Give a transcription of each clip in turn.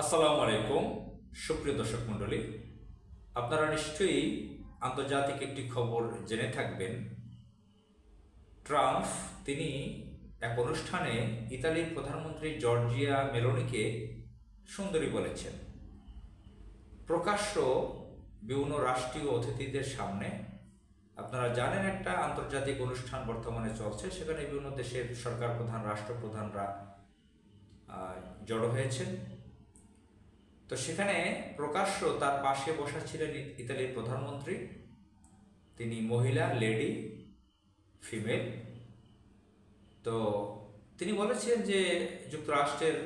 আসসালামু আলাইকুম, সুপ্রিয় দর্শক মণ্ডলী। আপনারা নিশ্চয়ই আন্তর্জাতিক একটি খবর জেনে থাকবেন। ট্রাম্প, তিনি এক অনুষ্ঠানে ইতালির প্রধানমন্ত্রী জর্জিয়া মেলোনিকে সুন্দরী বলেছেন। প্রকাশ্য বিভিন্ন রাষ্ট্রীয় অতিথিদের সামনে, আপনারা জানেন একটা আন্তর্জাতিক অনুষ্ঠান বর্তমানে চলছে, সেখানে বিভিন্ন দেশের সরকার প্রধান, রাষ্ট্রপ্রধানরা জড়ো হয়েছেন। তো সেখানে প্রকাশ্য তার পাশে বসা ছিলেন ইতালির প্রধানমন্ত্রী, তিনি মহিলা, লেডি, ফিমেল। তো তিনি বলেছেন যে যুক্তরাষ্ট্রের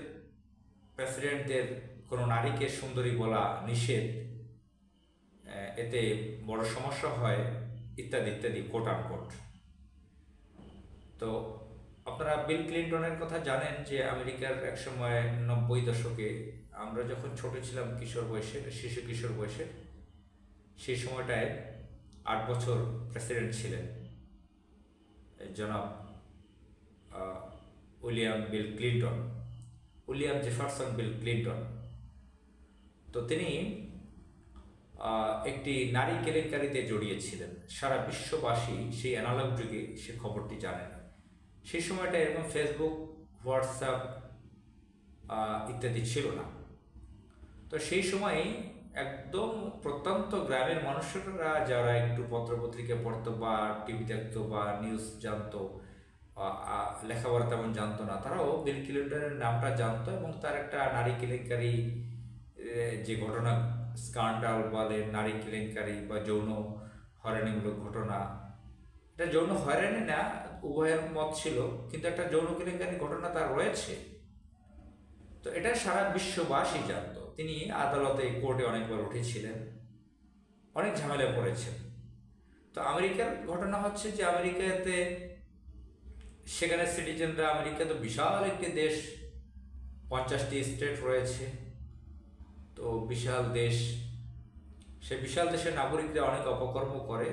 প্রেসিডেন্টদের কোনো নারীকে সুন্দরী বলা নিষেধ এতে বড় সমস্যা হয়, ইত্যাদি ইত্যাদি কোট কোট তো আপনারা বিল ক্লিন্টনের কথা জানেন যে আমেরিকার এক সময় নব্বই দশকে আমরা যখন ছোট ছিলাম কিশোর বয়সের শিশু কিশোর বয়সের সেই সময়টায় আট বছর প্রেসিডেন্ট ছিলেন। জনাব William Bill Clinton, William Jefferson Bill Clinton. তো তিনি একটি নারী কেলেঙ্কারিতে জড়িয়েছিলেন। সারা বিশ্ববাসী সেই অ্যানালগ যুগে সে খবরটি জানেন। সেই সময়টা এরকম ফেসবুক হোয়াটসঅ্যাপ ইত্যাদি ছিল না। তো সেই সময় একদম প্রত্যন্ত গ্রামের মানুষেরা যারা একটু পত্রপত্রিকা পড়তো বা টিভি দেখতো বা নিউজ জানতো লেখাপড়া তেমন জানতো না, তারাও বিল ক্লিন্টনের নামটা জানতো এবং তার একটা নারী কেলেঙ্কারি যে ঘটনা স্কান্ডাল বলে নারী কেলেঙ্কারি বা যৌন হয়রানিমূলক ঘটনা, এটা যৌন হয়রানি না, উভয়ের মত ছিল, কিন্তু একটা যৌন কেলেঙ্কারি ঘটনা তার রয়েছে। তো এটা সারা বিশ্ববাসী জানতো। তিনি আদালতে কোর্টে অনেকবার উঠেছিলেন। অনেক ঝামেলায় পড়েছেন তো আমেরিকার ঘটনা হচ্ছে যে আমেরিকাতে সেখানে সিটিজেনরা আমেরিকা তো বিশাল একটি দেশ, পঞ্চাশটি স্টেট রয়েছে। তো বিশাল দেশ, সে বিশাল দেশের নাগরিকরা অনেক অপকর্ম করে।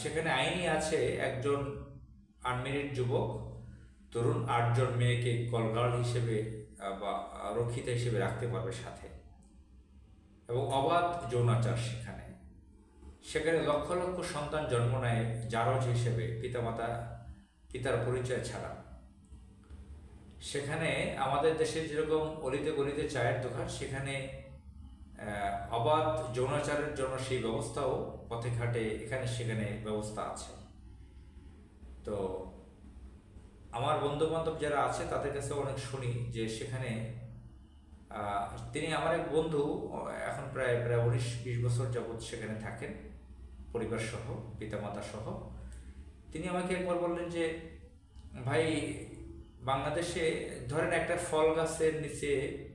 সেখানে আইনই আছে একজন আনমেরিড যুবক, তরুণ আটজন মেয়েকে কলগার্ল হিসেবে বা রক্ষিতা হিসেবে রাখতে পারবে সাথে। এবং অবাধ যৌনাচার সেখানে। সেখানে লক্ষ লক্ষ সন্তান জন্ম নেয় জারজ হিসেবে, পিতামাতা, পিতার পরিচয় ছাড়া। সেখানে আমাদের দেশে যেরকম অলিতে গলিতে চায়ের দোকান, সেখানে অবাধ যৌনাচারের জন্য সেই ব্যবস্থাও পথে ঘাটে এখানে সেখানে ব্যবস্থা আছে। তো আমার বন্ধু বান্ধব যারা আছে, তাদের কাছে অনেক শুনি যে সেখানে তিনি আমার এক বন্ধু এখন প্রায় প্রায় উনিশ, বিশ বছর যাবৎ সেখানে থাকেন, পরিবার সহ, পিতামাতা সহ। তিনি আমাকে একবার বললেন যে, ভাই, বাংলাদেশে ধরেন একটা ফল গাছের নিচে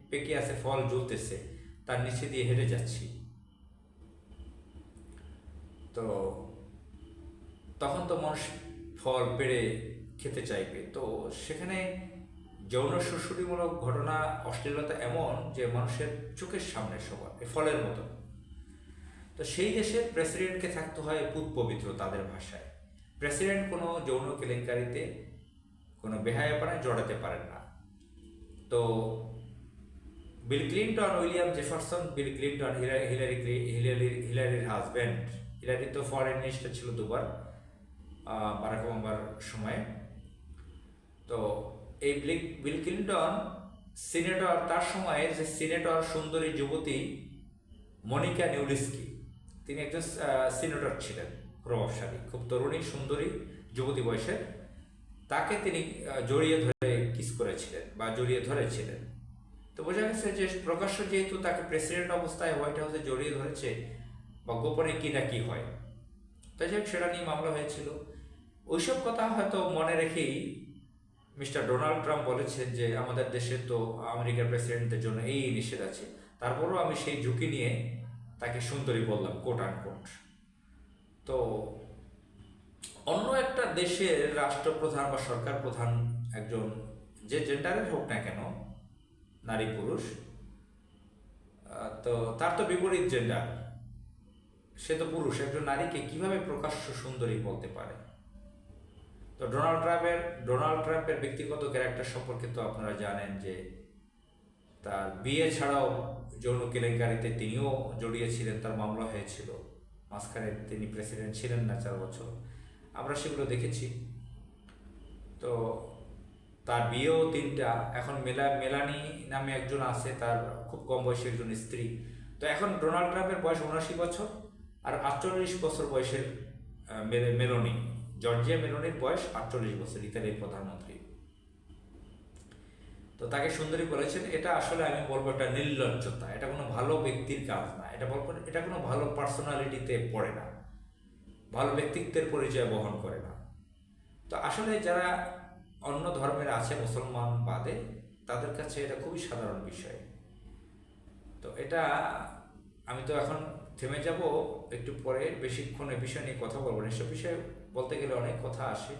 পেকে আছে, ফল জ্বলতেছে, তার নিচে দিয়ে হেঁটে যাচ্ছি। তো তখন তো মানুষ ফল পেড়ে খেতে চাইবে। তো সেখানে যৌন সুশুরিমূলক ঘটনা, অশ্লীলতা এমন যে মানুষের চোখের সামনে সবার ফলের মতো। তো সেই দেশের প্রেসিডেন্টকে থাকতে হয় পুত পবিত্র তাদের ভাষায়। প্রেসিডেন্ট কোনো যৌন কেলেঙ্কারিতে, কোনো বেহায়াপনায় জড়াতে পারেন না। তো Bill Clinton, William Jefferson, Bill Clinton Hillary Hillary ক্লি- Hillary, হিলারির হাজব্যান্ড, হিলারি তো ফরেন মিনিস্টার ছিল দুবার বারাক ওবামার সময়ে। তো এই বিল ক্লিন্টন সিনেটর, তার সময়ে যে সিনেটর সুন্দরী যুবতী মনিকা নিউলিস্কি, তিনি একজন সিনেটর ছিলেন প্রভাবশালী, খুব তরুণী, সুন্দরী যুবতী বয়সের। তাকে তিনি জড়িয়ে ধরে কিস করেছিলেন বা জড়িয়ে ধরেছিলেন। তো বোঝা গেছে যে প্রকাশ্য যেহেতু তাকে প্রেসিডেন্ট অবস্থায় হোয়াইট হাউসে জড়িয়ে ধরেছে বা গোপনে কি না কি হয়। তাই যাক সেটা নিয়ে মামলা হয়েছিল। ওইসব কথা হয়তো মনে রেখেই মিস্টার ডোনাল্ড ট্রাম্প বলেছেন যে আমাদের দেশে তো আমেরিকার প্রেসিডেন্টের জন্য এই নিষেধ আছে। তারপরও আমি সেই ঝুঁকি নিয়ে তাকে সুন্দরী বললাম কোট আন কোট তো অন্য একটা দেশের রাষ্ট্রপ্রধান বা সরকার প্রধান একজন, যে জেন্ডারের হোক না কেন, নারী পুরুষ তো তার তো বিপরীত জেন্ডার। সে তো পুরুষ, একজন নারীকে কীভাবে প্রকাশ্য সুন্দরী বলতে পারে? তো ডোনাল্ড ট্রাম্পের ডোনাল্ড ট্রাম্পের ব্যক্তিগত ক্যারেক্টার সম্পর্কে তো আপনারা জানেন যে তার বিয়ে ছাড়াও যৌন কেলেঙ্কারিতে তিনিও জড়িয়েছিলেন তার মামলা হয়েছিল। মাঝখানে তিনি প্রেসিডেন্ট ছিলেন না চার বছর। আমরা সেগুলো দেখেছি। তো তার বিয়েও তিনটা। এখন মেলা, মেলানি নামে একজন আছে, তার খুব কম বয়সী একজন স্ত্রী। তো এখন ডোনাল্ড ট্রাম্পের বয়স উনআশি বছর আর আটচল্লিশ বছর বয়সের মেলোনি। জর্জিয়া মেলোনির বয়স আটচল্লিশ বছর, ইতালির প্রধানমন্ত্রী। তো তাকে সুন্দরী বলেছেন, এটা আসলে আমি বলব এটা নির্লজ্জতা, এটা কোনো ভালো ব্যক্তির কাজ না, এটা বলব এটা কোনো ভালো পার্সোনালিটিতে পড়ে না, ভালো ব্যক্তিত্বের পরিচয় বহন করে না। তো আসলে যারা অন্য ধর্মের আছে মুসলমান বাদে, তাদের কাছে এটা খুবই সাধারণ বিষয়। তো এটা আমি তো এখন থেমে যাব, একটু পরে বেশিক্ষণ এ বিষয় নিয়ে কথা বলব। না এসব বিষয়ে বলতে গেলে অনেক কথা আসে।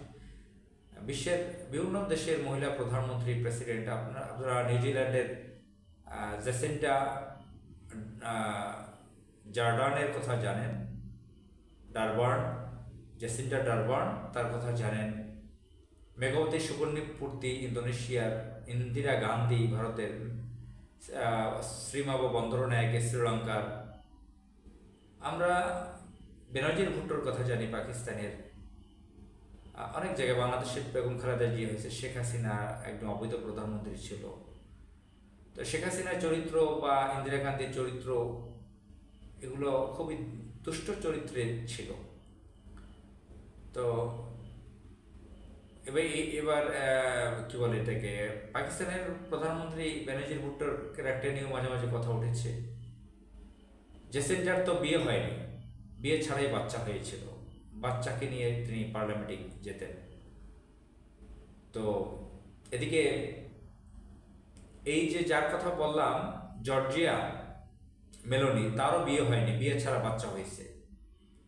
বিশ্বের বিভিন্ন দেশের মহিলা প্রধানমন্ত্রী, প্রেসিডেন্ট, আপনারা আপনারা নিউজিল্যান্ডের জেসিন্টা জার্ডানের কথা জানেন, ডারবার্ন, জেসিন্টা ডারবার্ন তার কথা জানেন, মেঘবতী সুবর্ণীপূর্তি ইন্দোনেশিয়ার ইন্দিরা গান্ধী ভারতের শ্রীমাব বন্দরনায়কে শ্রীলঙ্কার। আমরা বেনজির ভুট্টোর কথা জানি, পাকিস্তানের। অনেক জায়গায় বাংলাদেশের বেগম খালেদা জিয়া হয়েছে, শেখ হাসিনা একজন অবৈধ প্রধানমন্ত্রী ছিল। তো শেখ হাসিনার চরিত্র বা ইন্দিরা গান্ধীর চরিত্র, এগুলো খুবই দুষ্ট চরিত্রের ছিল। তো এবার এবার কি বলে এটাকে? পাকিস্তানের প্রধানমন্ত্রী বেনজির ভুট্টোর ক্যারেক্টার নিয়েও মাঝে মাঝে কথা উঠেছে। জেসেন্টার তো বিয়ে হয়নি। বিয়ে ছাড়াই বাচ্চা হয়েছিল। বাচ্চাকে নিয়ে তিনি পার্লামেন্টে যেতেন। তো এদিকে এই যে যার কথা বললাম, জর্জিয়া মেলোনি, তারও বিয়ে হয়নি। বিয়ে ছাড়া বাচ্চা হয়েছে।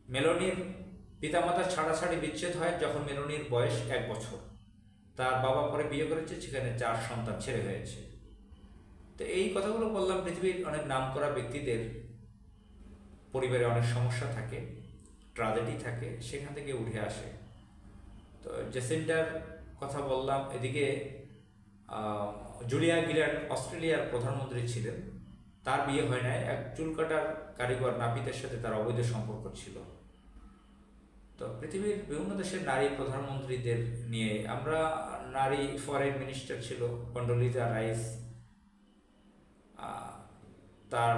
মেলোনির পিতামাতার ছাড়াছাড়ি বিচ্ছেদ হয় যখন মেলোনির বয়স এক বছর। তার বাবা পরে বিয়ে করেছে, সেখানে চার সন্তান ছেড়ে হয়েছে। তো এই কথাগুলো বললাম, পৃথিবীর অনেক নামকরা ব্যক্তিদের পরিবারে অনেক সমস্যা থাকে, ট্রাজেডি থাকে, সেখান থেকে উঠে আসে। তো জেসেন্টার কথা বললাম, এদিকে জুলিয়া গিলার্ড অস্ট্রেলিয়ার প্রধানমন্ত্রী ছিলেন। তার বিয়ে হয় নাই, এক চুল কাটার কারিগর নাপিতের সাথে তার অবৈধ সম্পর্ক ছিল। তো পৃথিবীর বিভিন্ন দেশের নারী প্রধানমন্ত্রীদের নিয়ে আমরা নারী ফরেন মিনিস্টার ছিল কন্ডোলিজা রাইস তার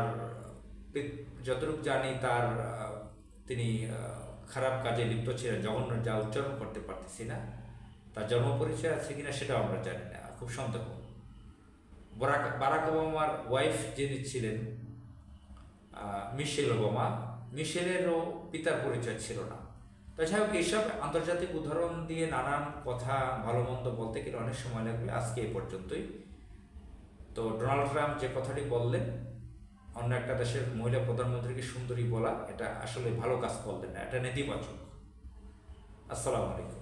যতটুকু জানি তার তিনি খারাপ কাজে লিপ্ত ছিলেন জঘন্য যা উচ্চারণ করতে পারতেছি না, তার জন্ম পরিচয় আছে কিনা সেটাও আমরা জানি না, খুব সন্দেহ। বরাক, বারাক ওবামার ওয়াইফ যিনি ছিলেন মিশেল ওবামা, মিশেলেরও পিতার পরিচয় ছিল না। তো যাই এইসব আন্তর্জাতিক উদাহরণ দিয়ে নানান কথা ভালো মন্দ বলতে গেলে অনেক সময় লাগবে। আজকে এই পর্যন্তই। তো ডোনাল্ড ট্রাম্প যে কথাটি বললেন, অন্য একটা দেশের মহিলা প্রধানমন্ত্রীকে সুন্দরী বলা, এটা আসলে ভালো কাজ করলেন না, এটা নেতিবাচক। আসসালামু আলাইকুম।